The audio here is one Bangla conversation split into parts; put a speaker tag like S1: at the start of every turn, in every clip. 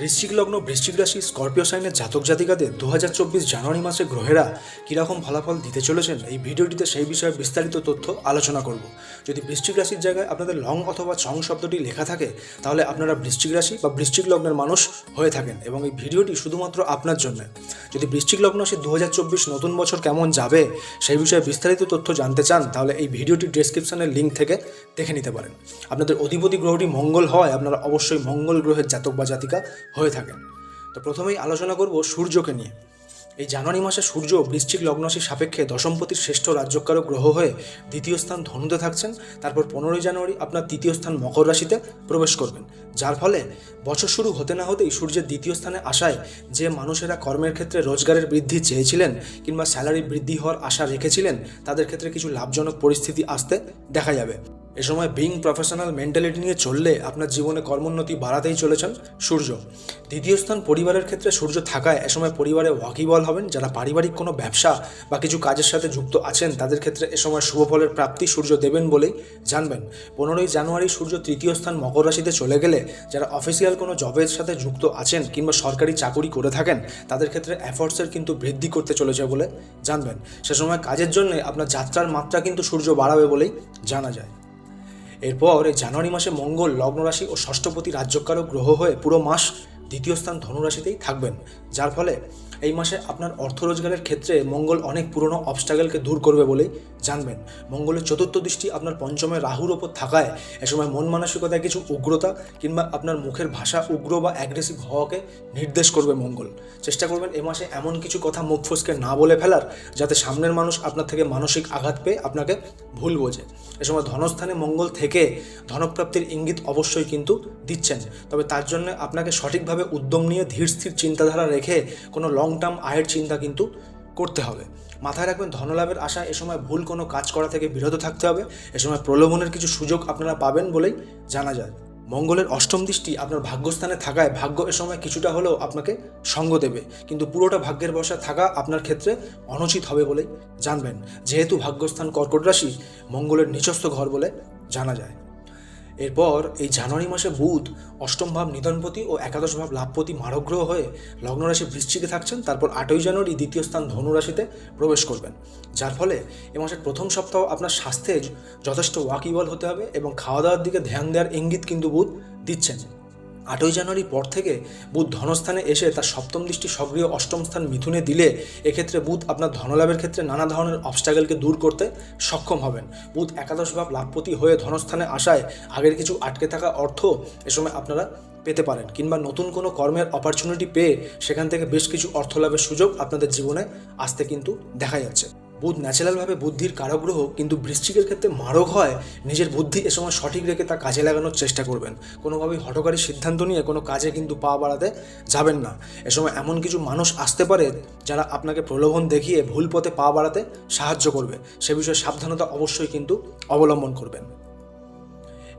S1: বৃশ্চিক লগ্ন বৃশ্চিক রাশি, স্করপিও সাইনের জাতক জাতিকাদের দু হাজার চব্বিশ জানুয়ারি মাসে গ্রহেরা কীরকম ফলাফল দিতে চলেছেন, এই ভিডিওটিতে সেই বিষয়ে বিস্তারিত তথ্য আলোচনা করব। যদি বৃশ্চিক রাশির জায়গায় আপনাদের লং অথবা চং শব্দটি লেখা থাকে, তাহলে আপনারা বৃশ্চিক রাশি বা বৃশ্চিক লগ্নের মানুষ হয়ে থাকেন এবং এই ভিডিওটি শুধুমাত্র আপনার জন্য। যদি বৃশ্চিক লগ্ন সে দু নতুন বছর কেমন যাবে, সেই বিষয়ে বিস্তারিত তথ্য জানতে চান, তাহলে এই ভিডিওটি ডেসক্রিপশনের লিঙ্ক থেকে দেখে নিতে পারেন। আপনাদের অধিপতি গ্রহটি মঙ্গল হয়, আপনারা অবশ্যই মঙ্গল গ্রহের জাতক বা জাতিকা হয়ে থাকেন তো প্রথমেই আলোচনা করব সূর্যকে নিয়ে। এই জানুয়ারি মাসে সূর্য বৃশ্চিক লগ্নরাশির সাপেক্ষে দশমপতির শ্রেষ্ঠ রাজ্যকারক গ্রহ হয়ে দ্বিতীয় স্থান ধনুতে থাকছেন। তারপর পনেরোই জানুয়ারি আপনার তৃতীয় স্থান মকর রাশিতে প্রবেশ করবেন। যার ফলে বছর শুরু হতে না হতেই সূর্যের দ্বিতীয় স্থানে আসায় যে মানুষেরা কর্মের ক্ষেত্রে রোজগারের বৃদ্ধি চেয়েছিলেন কিংবা স্যালারি বৃদ্ধি হওয়ার আশা রেখেছিলেন, তাদের ক্ষেত্রে কিছু লাভজনক পরিস্থিতি আসতে দেখা যাবে। এ সময় বিং প্রফেশনাল মেন্টালিটি নিয়ে চললে আপনার জীবনে কর্মোন্নতি বাড়াতেই চলেছেন সূর্য। দ্বিতীয় স্থান পরিবারের ক্ষেত্রে সূর্য থাকায় এ সময় পরিবারে ওয়াকিবল হবেন, যারা পারিবারিক কোনো ব্যবসা বা কিছু কাজের সাথে যুক্ত আছেন, তাদের ক্ষেত্রে এ সময় শুভ ফলের প্রাপ্তি সূর্য দেবেন বলেই জানবেন। পনেরোই জানুয়ারি সূর্য তৃতীয় স্থান মকর রাশিতে চলে গেলে যারা অফিসিয়াল কোনো জবের সাথে যুক্ত আছেন কিংবা সরকারি চাকুরি করে থাকেন, তাদের ক্ষেত্রে এফোর্টসের কিন্তু বৃদ্ধি করতে চলেছে বলে জানবেন। সে সময় কাজের জন্য আপনার যাত্রার মাত্রা কিন্তু সূর্য বাড়াবে বলেই জানা যায়। এরপর জানুয়ারি মাসে মঙ্গল, লগ্ন রাশি ও ষষ্ঠপতি রাজ্যকারক গ্রহ হয়ে পুরো মাস দ্বিতীয় স্থান ধনুরাশিতেই থাকবেন। যার ফলে এই মাসে আপনার অর্থ রোজগারের ক্ষেত্রে মঙ্গল অনেক পুরনো অবস্ট্রাগলকে দূর করবে বলেই জানবেন। মঙ্গলের চতুর্থ দৃষ্টি আপনার পঞ্চমে রাহুর ওপর থাকায়। এ সময় মন মানসিকতায় কিছু উগ্রতা কিংবা আপনার মুখের ভাষা উগ্র বা অ্যাগ্রেসিভ হওয়াকে নির্দেশ করবে মঙ্গল। চেষ্টা করবেন এ মাসে এমন কিছু কথা মুখ ফসকে না বলে ফেলার, যাতে সামনের মানুষ আপনার থেকে মানসিক আঘাত পেয়ে আপনাকে ভুল বোঝে। এ সময় ধনস্থানে মঙ্গল থেকে ধনপ্রাপ্তির ইঙ্গিত অবশ্যই কিন্তু দিচ্ছেন। তবে তার জন্য আপনাকে সঠিকভাবে উদ্যম নিয়ে ধীর স্থির চিন্তাধারা রেখে কোনো লং টার্ম আয়ের চিন্তা কিন্তু করতে হবে। মাথায় রাখবেন, ধনলাভের আশা এ সময় ভুল কোনো কাজ করা থেকে বিরত থাকতে হবে। এ সময় প্রলোভনের কিছু সুযোগ আপনারা পাবেন বলেই জানা যায়। মঙ্গলের অষ্টম দৃষ্টি আপনার ভাগ্যস্থানে থাকায় ভাগ্য এ সময় কিছুটা হলেও আপনাকে সঙ্গ দেবে। কিন্তু পুরোটা ভাগ্যের বসা থাকা আপনার ক্ষেত্রে অনুচিত হবে বলেই জানবেন। যেহেতু ভাগ্যস্থান কর্কট রাশি, মঙ্গলের নিচস্থ ঘর বলে জানা যায়। এরপর এই জানুয়ারি মাসে বুধ, অষ্টম ভাব নিধনপতি ও একাদশ ভাব লাভপতি মারগ্রহ হয়ে লগ্নরাশি বৃশ্চিকে থাকছেন, তারপর আটই জানুয়ারি দ্বিতীয় স্থান ধনুরাশিতে প্রবেশ করবেন। যার ফলে এ মাসের প্রথম সপ্তাহ আপনার স্বাস্থ্যে যথেষ্ট ওয়াকিবল হতে হবে এবং খাওয়া দাওয়ার দিকে ধ্যান দেওয়ার ইঙ্গিত কিন্তু বুধ দিচ্ছেন। আটই জানুয়ারির পর থেকে বুধ ধনস্থানে এসে তার সপ্তম দৃষ্টি সক্রিয় অষ্টম স্থান মিথুনে দিলে এক্ষেত্রে বুধ আপনার ধনলাভের ক্ষেত্রে নানা ধরনের অবস্ট্রাগলকে দূর করতে সক্ষম হবেন। বুধ একাদশ ভাব লাভপতি হয়ে ধনস্থানে আসায় আগের কিছু আটকে থাকা অর্থ এ সময় আপনারা পেতে পারেন কিংবা নতুন কোনো কর্মের অপরচুনিটি পেয়ে সেখান থেকে বেশ কিছু অর্থ লাভের সুযোগ আপনাদের জীবনে আসতে কিন্তু দেখা যাচ্ছে। বুধ ন্যাচারালভাবে বুদ্ধির কারগ্রহ কিন্তু বৃশ্চিকের ক্ষেত্রে মারক হয়। নিজের বুদ্ধি এ সময় সঠিক রেখে তা কাজে লাগানোর চেষ্টা করবেন। কোনোভাবেই হটকারী সিদ্ধান্ত নিয়ে কোনো কাজে কিন্তু পা বাড়াতে যাবেন না। এ সময় এমন কিছু মানুষ আসতে পারে যারা আপনাকে প্রলোভন দেখিয়ে ভুল পথে পা বাড়াতে সাহায্য করবে। সে বিষয়ে সাবধানতা অবশ্যই কিন্তু অবলম্বন করবেন।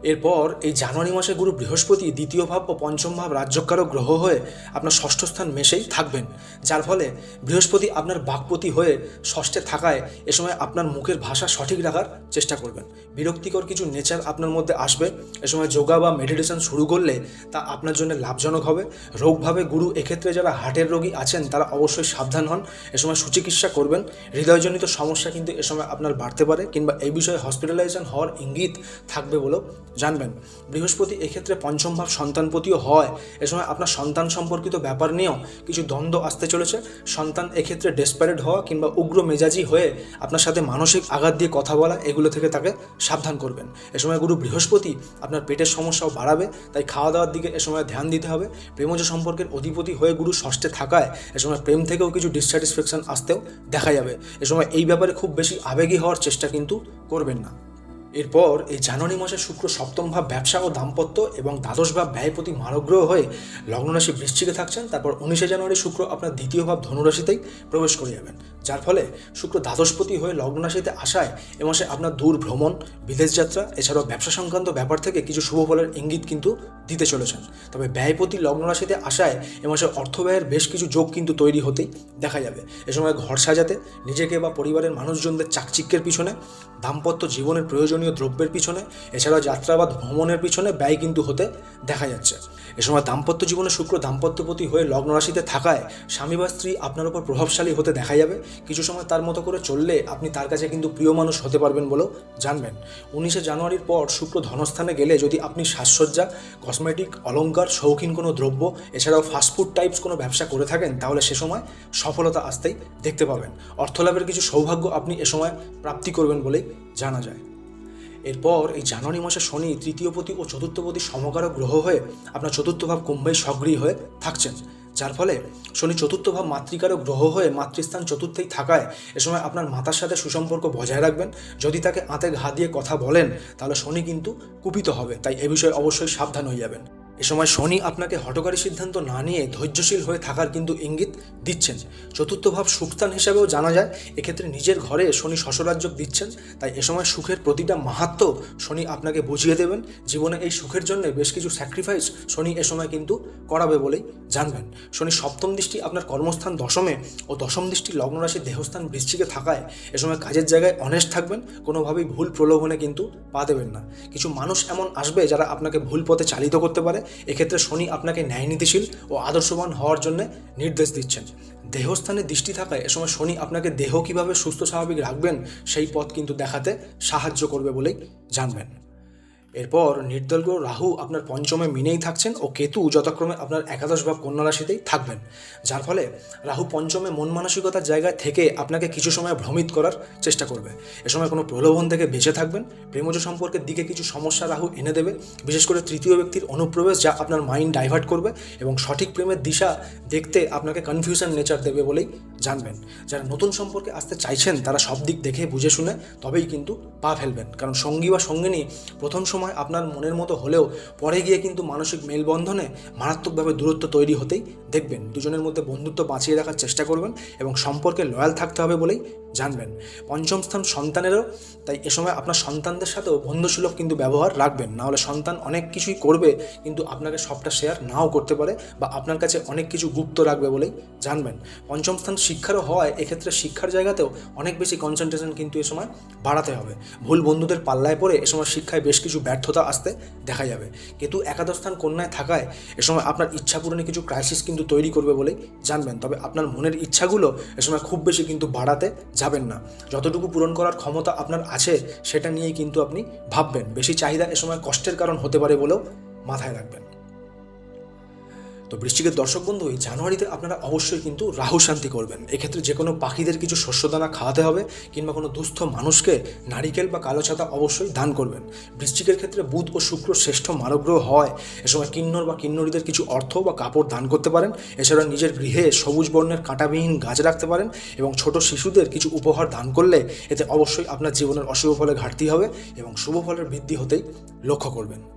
S1: এরপর এই জানুয়ারি মাসে গুরু বৃহস্পতি, দ্বিতীয় ভাব ও পঞ্চম ভাব রাজ্যকারক গ্রহ হয়ে আপনার ষষ্ঠ স্থান মেশেই থাকবেন। যার ফলে বৃহস্পতি আপনার বাকপতি হয়ে ষষ্ঠে থাকায় এ সময় আপনার মুখের ভাষা সঠিক রাখার চেষ্টা করবেন। বিরক্তিকর কিছু নেচার আপনার মধ্যে আসবে। এ সময় যোগা বা মেডিটেশন শুরু করলে তা আপনার জন্য লাভজনক হবে। রোগভাবে গুরু এক্ষেত্রে যারা হার্টের রোগী আছেন, তারা অবশ্যই সাবধান হন। এ সময় সুচিকিৎসা করবেন। হৃদয়জনিত সমস্যা কিন্তু এ সময় আপনার বাড়তে পারে কিংবা এই বিষয়ে হসপিটালাইজেশন হওয়ার ইঙ্গিত থাকবে বলেও জানবেন। বৃহস্পতি এক্ষেত্রে পঞ্চম ভাব সন্তানপতিও হয়। এ সময় আপনার সন্তান সম্পর্কিত ব্যাপার নিয়েও কিছু দ্বন্দ্ব আসতে চলেছে। সন্তান এক্ষেত্রে ডেসপারেট হওয়া কিংবা উগ্র মেজাজি হয়ে আপনার সাথে মানসিক আঘাত দিয়ে কথা বলা, এগুলো থেকে তাকে সাবধান করবেন। এ সময় গুরু বৃহস্পতি আপনার পেটের সমস্যাও বাড়াবে, তাই খাওয়া দাওয়ার দিকে এ সময় ধ্যান দিতে হবে। প্রেমজ সম্পর্কের অধিপতি হয়ে গুরু ষষ্ঠে থাকায় এ সময় প্রেম থেকেও কিছু ডিসস্যাটিসফ্যাকশন আসতেও দেখা যাবে। এ সময় এই ব্যাপারে খুব বেশি আবেগী হওয়ার চেষ্টা কিন্তু করবেন না। এরপর এই জানুয়ারি মাসে শুক্র সপ্তম ভাব ব্যবসা ও দাম্পত্য এবং দ্বাদশ ভাব ব্যয়পতি মারগ্রহ হয়ে লগ্নরাশি বৃশ্চিকে থাকছেন, তারপর উনিশে জানুয়ারি শুক্র আপনার দ্বিতীয় ভাব ধনুরাশিতেই প্রবেশ করে যাবেন। যার ফলে শুক্র দ্বাদশপতি হয়ে লগ্নরাশিতে আসায় এ মাসে আপনার দূর ভ্রমণ, বিদেশ যাত্রা, এছাড়াও ব্যবসা সংক্রান্ত ব্যাপার থেকে কিছু শুভ ফলের ইঙ্গিত কিন্তু দিতে চলেছেন। তবে ব্যয়পতি লগ্নরাশিতে আসায় এ মাসে অর্থ ব্যয়ের বেশ কিছু যোগ কিন্তু তৈরি হতেই দেখা যাবে। এ সময় ঘর সাজাতে, নিজেকে বা পরিবারের মানুষজনদের চাকচিক্যের পিছনে দাম্পত্য জীবনের প্রয়োজনীয় দ্রব্যের পিছনে, এছাড়াও যাত্রা বা ভ্রমণের পিছনে ব্যয় কিন্তু হতে দেখা যাচ্ছে। এ সময় দাম্পত্য জীবনে শুক্র দাম্পত্যপতি হয়ে লগ্ন রাশিতে থাকায় স্বামী বা স্ত্রী আপনার উপর প্রভাবশালী হতে দেখা যাবে। কিছু সময় তার মতো করে চললে আপনি তার কাছে কিন্তু প্রিয় মানুষ হতে পারবেন বলেও জানবেন। উনিশে জানুয়ারির পর শুক্র ধনস্থানে গেলে যদি আপনি সাজসজ্জা, কসমেটিক, অলঙ্কার, শৌখিন কোনো দ্রব্য, এছাড়াও ফাস্টফুড টাইপস কোনো ব্যবসা করে থাকেন, তাহলে সে সময় সফলতা আসতেই দেখতে পাবেন। অর্থলাভের কিছু সৌভাগ্য আপনি এ সময় প্রাপ্তি করবেন বলেই জানা যায়। এরপর এই জানুয়ারি মাসে শনি তৃতীয়পতি ও চতুর্থপতি সমকারক গ্রহ হয়ে আপনার চতুর্থ ভাব কুম্ভে সক্রিয় হয়ে থাকছেন। যার ফলে শনি চতুর্থ ভাব মাতৃকারক গ্রহ হয়ে মাতৃস্থান চতুর্থেই থাকায় এ সময় আপনার মাতার সাথে সুসম্পর্ক বজায় রাখবেন। যদি তাকে আঁতে ঘা দিয়ে কথা বলেন, তাহলে শনি কিন্তু কুপিত হবে। তাই এ বিষয়ে অবশ্যই সাবধান হয়ে যাবেন। এ সময় শনি আপনাকে হটকারী সিদ্ধান্ত না নিয়ে ধৈর্যশীল হয়ে থাকার কিন্তু ইঙ্গিত দিচ্ছেন। চতুর্থ ভাব সুখস্থান হিসাবেও জানা যায়, এক্ষেত্রে নিজের ঘরে শনি শশরাজ্য দিচ্ছেন। তাই এ সময় সুখের প্রতিটা মাহাত্ম শনি আপনাকে বুঝিয়ে দেবেন। জীবনে এই সুখের জন্য বেশ কিছু স্যাক্রিফাইস শনি এ সময় কিন্তু করাবে বলেই জানবেন। শনি সপ্তম দৃষ্টি আপনার কর্মস্থান দশমে ও দশম দৃষ্টি লগ্নরাশি দেহস্থান বৃশ্চিকে থাকায় এ সময় কাজের জায়গায় অনেস্ট থাকবেন। কোনোভাবেই ভুল প্রলোভনে কিন্তু পা দেবেন না। কিছু মানুষ এমন আসবে যারা আপনাকে ভুল পথে চালিত করতে পারে। এক্ষেত্রে শনি আপনাকে ন্যায় নীতিশীল ও আদর্শবান হওয়ার জন্য নির্দেশ দিচ্ছেন। দেহস্থানে দৃষ্টি থাকায় এ সময় শনি আপনাকে দেহ কীভাবে সুস্থ স্বাভাবিক রাখবেন সেই পথ কিন্তু দেখাতে সাহায্য করবে বলেই জানবেন। এরপর নির্দল গ্রহ রাহু আপনার পঞ্চমে মিনেই থাকছেন ও কেতু যথাক্রমে আপনার একাদশ ভাব কন্যা রাশিতেই থাকবেন। যার ফলে রাহু পঞ্চমে মন মানসিকতার জায়গায় থেকে আপনাকে কিছু সময় ভ্রমিত করার চেষ্টা করবে। এ সময় কোনো প্রলোভন থেকে বেঁচে থাকবেন। প্রেমজ সম্পর্কের দিকে কিছু সমস্যা রাহু এনে দেবে, বিশেষ করে তৃতীয় ব্যক্তির অনুপ্রবেশ যা আপনার মাইন্ড ডাইভার্ট করবে এবং সঠিক প্রেমের দিশা দেখতে আপনাকে কনফিউশন নেচার দেবে বলেই জানবেন। যারা নতুন সম্পর্কে আসতে চাইছেন তারা সব দিক দেখে বুঝে শুনে তবেই কিন্তু পা ফেলবেন। কারণ সঙ্গী বা সঙ্গিনী প্রথম সময় আপনার মনের মতো হলেও পরে গিয়ে কিন্তু মানসিক মেলবন্ধনে মারাত্মকভাবে দূরত্ব তৈরি হতেই দেখবেন। দুজনের মধ্যে বন্ধুত্ব বাঁচিয়ে রাখার চেষ্টা করবেন এবং সম্পর্কে লয়াল থাকতে হবে বলেই জানবেন। পঞ্চম স্থান সন্তানেরও, তাই এ সময় আপনার সন্তানদের সাথেও বন্ধুসুলভ কিন্তু ব্যবহার রাখবেন। নাহলে সন্তান অনেক কিছুই করবে, কিন্তু আপনাকে সবটা শেয়ার নাও করতে পারে বা আপনার কাছে অনেক কিছু গুপ্ত রাখবে বলেই জানবেন। পঞ্চম স্থান শিক্ষারও হওয়ায় এক্ষেত্রে শিক্ষার জায়গাতেও অনেক বেশি কনসেন্ট্রেশন কিন্তু এ সময় বাড়াতে হবে। ভুল বন্ধুদের পাল্লায় পড়ে এ সময় শিক্ষায় বেশ কিছু ব্যর্থতা আসতে দেখা যাবে। কিন্তু একাদশ স্থান কন্যায় থাকায় এ সময় আপনার ইচ্ছা পূরণে কিছু ক্রাইসিস কিন্তু তৈরি করবে বলেই জানবেন। তবে আপনার মনের ইচ্ছাগুলো এ সময় খুব বেশি কিন্তু বাড়াতে যাবেন না। যতটুকু পূরণ করার ক্ষমতা আপনার আছে, সেটা নিয়েই কিন্তু আপনি ভাববেন। বেশি চাহিদা এ সময় কষ্টের কারণ হতে পারে বলেও মাথায় রাখবেন। তো বৃশ্চিকের দর্শক বন্ধু, এই জানুয়ারিতে আপনারা অবশ্যই কিন্তু রাহু শান্তি করবেন। এক্ষেত্রে যে কোনো পাখিদের কিছু শস্যদানা খাওয়াতে হবে কিংবা কোনো দুস্থ মানুষকে নারিকেল বা কালো ছাতা অবশ্যই দান করবেন। বৃশ্চিকের ক্ষেত্রে বুধ ও শুক্র শ্রেষ্ঠ মারগ্রহ হয়। এ সময় কিন্নর বা কিন্নরীদের কিছু অর্থ বা কাপড় দান করতে পারেন। এছাড়া নিজের গৃহে সবুজ বর্ণের কাঁটাবিহীন গাছ রাখতে পারেন এবং ছোট শিশুদের কিছু উপহার দান করলে এতে অবশ্যই আপনার জীবনের অশুভ ফলে ঘাটতি হবে এবং শুভ ফলের বৃদ্ধি হতেই লক্ষ্য করবেন।